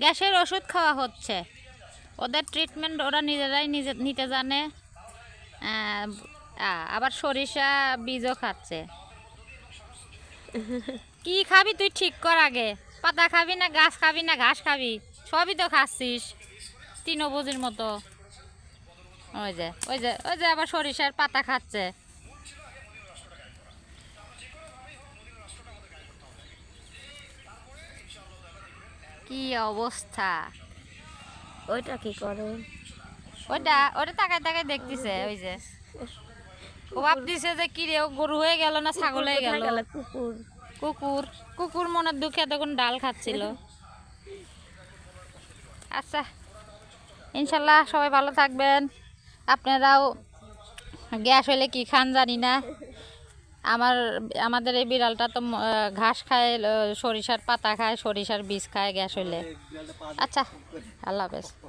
গ্যাসের ওষুধ খাওয়া হচ্ছে। ওদের ট্রিটমেন্ট ওরা নিজেরাই নিজে নিতে জানে। আবার সরিষা বীজও খাচ্ছে। কি খাবি তুই ঠিক কর আগে। পাতা খাবি না গাছ খাবি না ঘাস খাবি? সবই তো খাচ্ছিস তৃণভোজীর মতো। ওই যে ওই যে ওই যে আবার সরিষার পাতা খাচ্ছে। কি অবস্থা? ওইটা কি করে? ওটা ওটা তাকায় তাকায় দেখতেছে ওই যে। ও ভাবতেছে যে কি রে ও গরু হয়ে গেল না ছাগল হয়ে গেল? গেল? কুকুর। কুকুর কুকুর মনের দুঃখে তখন ডাল খাচ্ছিল। আচ্ছা ইনশাল্লাহ সবাই ভালো থাকবেন। আপনারাও গ্যাস হলে কি খান জানি না। আমার, আমাদের এই বিড়ালটা তো ঘাস খায় সরিষার পাতা খায়, সরিষার বীজ খায় গ্যাস হইলে। আচ্ছা আল্লাহ হাফেজ।